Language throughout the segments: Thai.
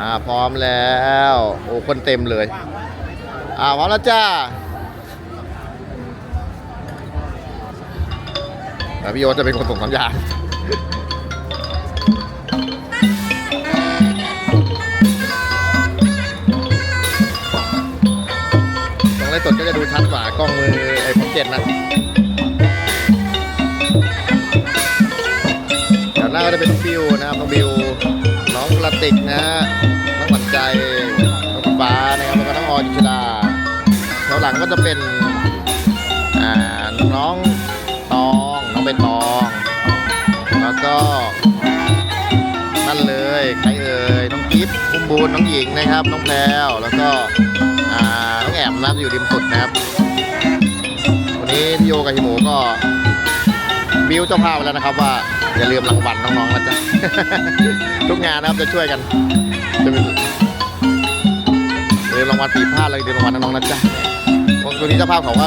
อ่าพร้อมแล้ว โอ้คนเต็มเลย อ่าพร้อมแล้วจ้าแต่พี่โยจะเป็นคนส่งสัญญาณตรงไลฟ์สดก็จะดูชัดกว่ากล้องมือไอ้ผมเจ็ดนะด้านหน้าก็จะเป็นบิวนะครับน้องบิว ติกนะฮะน้องหวั่นใจน้องฟ้านะครับแล้วก็น้องออยจิชดาแถวหลังก็จะเป็นอ่าน้องตองน้องใบตองแล้วก็นั่นเลยใครเอ่ยน้องกิฟต์อุ้มบูนน้องหญิงนะครับ น้องแพรวแล้วก็อ่าน้องแอมนะอยู่ริมสุดนะครับวันนี้พี่โยกับฮิโมก็ บิวเจ้าภาพแล้วนะครับ ว่าอย่าลืมรางวัลน้องๆนะจ๊ะ ทุกงานนะครับจะช่วยกันจะเป็นลืมรางวัลปีพลาดเลยลืมรางวัลน้องๆนะจ๊ะวันนี้เจ้าภาพเขาก็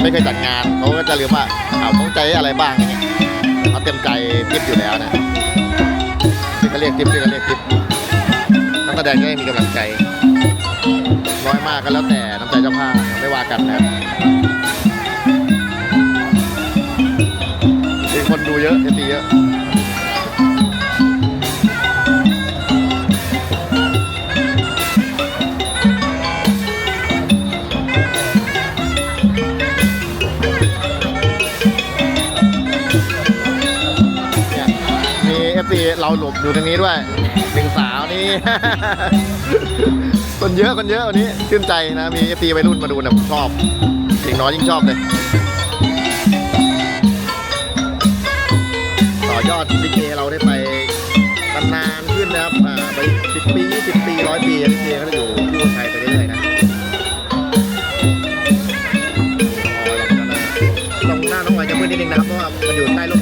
ไม่เคยจัดงานเขาก็จะลืมว่าเอาต้องใจอะไรบ้างอย่างเงี้ยเขาเต็มใจทิปอยู่แล้วนะที่ก็เรียกทิปที่ก็เรียกทิปนักแสดงจะได้มีกำลังใจน้อยมากก็แล้วแต่น้ำใจเจ้าภาพไม่ว่ากันนะครับ อะเอตีเยอะเนี่ยมีเอฟซีเราหลบอยู่ตรงนี้ด้วยหนึ่งสาวนี่ คนเยอะคนเยอะวันนี้ชื่นใจนะ มีเอฟซีวัยรุ่นมาดูนะผมชอบเด็กน้อยยิ่งชอบเลย ยอดลิเกเราได้ไปนานขึ้นนะครับอ่าไปสิบปีสิบปีร้อยปีลิเกก็จะอยู่ที่คนไทยไปเรื่อยๆนะอ๋ออย่างนั้นนะตรงหน้าน้องหวายจะมืดนิดนึงนะครับเพราะว่ามันอยู่ใต้ร่ม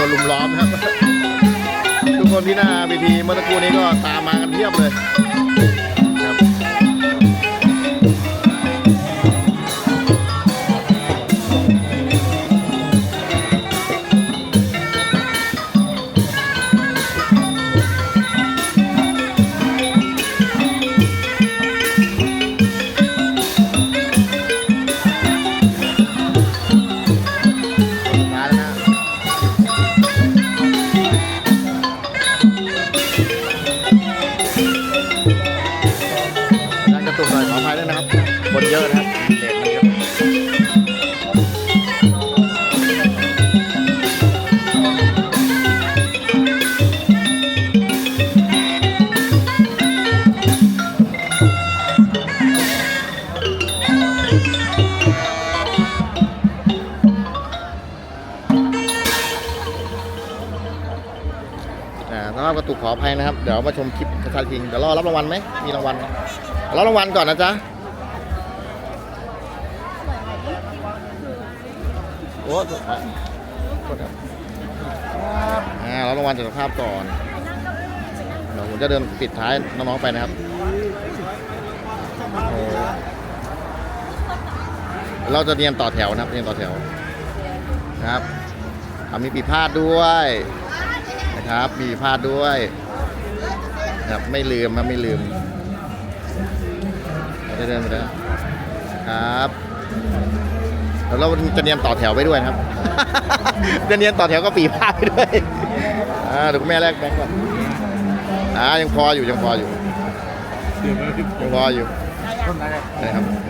ที่มหาชนลุมล้อมครับ ทุกคนที่หน้าเวทีเมื่อสักครู่นี้ก็ตามมากันเพียบเลย ขออภัยนะครับ เดี๋ยวมาชมคลิปกระชาทิงเดี๋ยวรอรับรางวัลไหมมีรางวัลรับรางวัลก่อนนะจ๊ะโอ้อะโทษครับอ่ารับรางวัลจากสภาพก่อนเดี๋ยวผมจะเดินปิดท้ายน้องๆไปนะครับเราจะเรียนต่อแถวนะครับเรียนต่อแถวนะครับอ่ามีปีพาดด้วย ครับ มีพาดด้วยนะครับไม่ลืมครับไม่ลืมจะเดินไปแล้วครับแล้วเราจะเรียนต่อแถวไปด้วยนะครับ จะเรียนต่อแถวก็ปีพาดไปด้วยอ่าเดี๋ยวคุณแม่แลกแบงก์ก่อนอ่ายังพออยู่ยังพออยู่ยังพออยู่ต้นอะไรนะครับครับ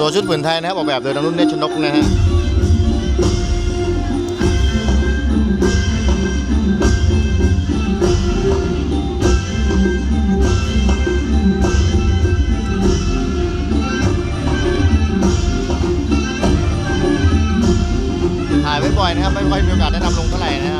โชว์ชุดผืนไทยนะครับออกแบบโดยน้องรุ่นเนชนกนะฮะถ่ายไว้บ่อยนะครับไม่ค่อยมีโอกาสได้นำลงเท่าไหร่นะฮะ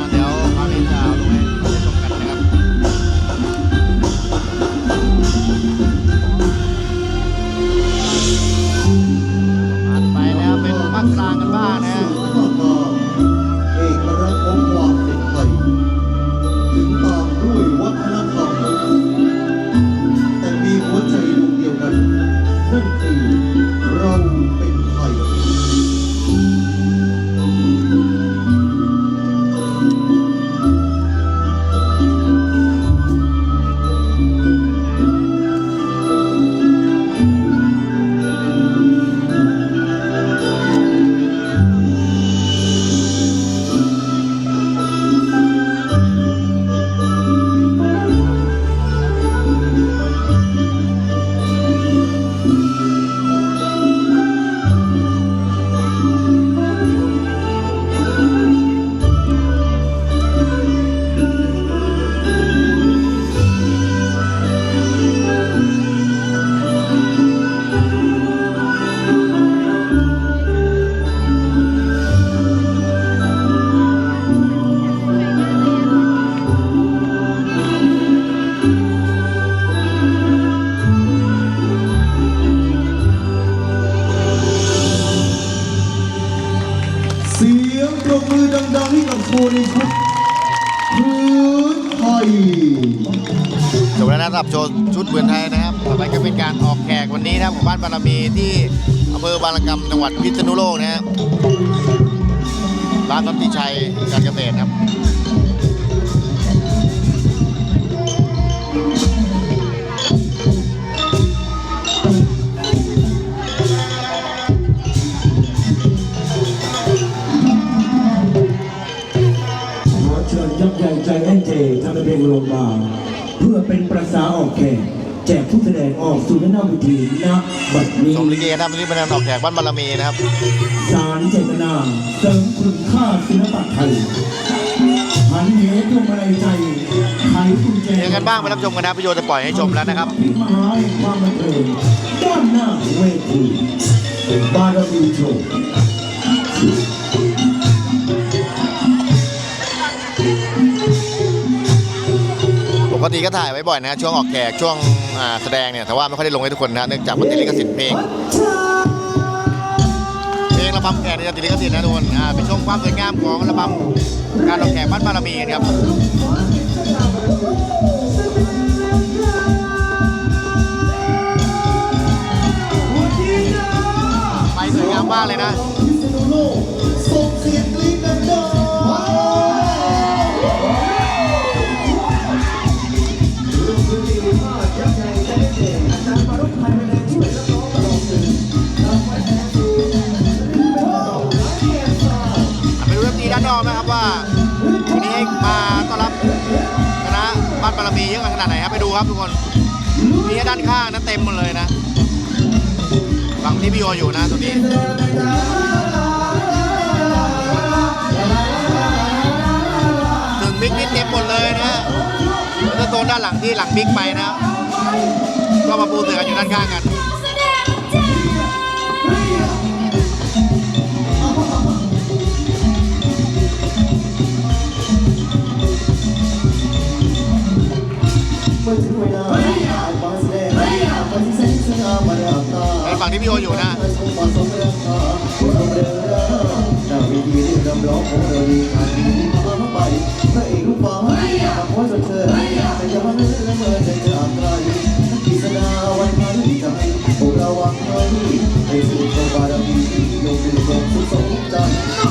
รบมือดังๆให้กับโชว์ในชุดพื้นไทยจบแล้วนะสำหรับโชว์ชุดเบือนไทยนะครับต่อไปก็เป็นการออกแขกวันนี้นะครับของบ้านบารมีที่อำเภอบางระกำจังหวัดพิษณุโลกนะครับร้านสันติชัยการเกษตรครับ ลงลงมาเพื่อเป็นประสาออกแขกแจกผู้แสดงออกสู่แม่น้ำวิธีณบัดนี้ชมลิเกนะครับวันนี้เป็นการออกแขกบ้านบารมีนะครับ สารเจตนาเสริมคุณค่าศิลปะไทยหันเหตุงอะไรใจไขกุญแจเจอกันบ้างไปรับชมกันนะครับพี่โยจะปล่อยให้ชมแล้วนะครับมหาแห่งความบันเทิงด้านหน้าเวทีบารมีโชว์ ปกติก็ถ่ายไว้บ่อยนะช่วงออกแขกช่วงแสดงเนี่ยแต่ว่าไม่ค่อยได้ลงให้ทุกคนนะเนื่องจากมันติดลิขสิทธิ์เพลงเพลงระบำแขกเนี่ยติดลิขสิทธิ์นะทุกคนไปชมความสวยงามของระบำการออกแขกบ้านบารมีครับไปสวยงามมากเลยนะาดไหนครับไปดูครับทุกคนมีด้านข้างนะเต็มหมดเลยนะฝั่งที่พี่โออยู่นะตรงนี้ถึงบิ๊กนี่เต็มหมดเลยนะแล้โซนด้านหลังที่หลังบิ๊กไปนะ ก็มาปูเสือกันอยู่ด้านข้างกัน ฝั่งที่พี่โออยู่นะให้สุดขอบารมียกเป็นความสุขสมใ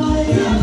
glória.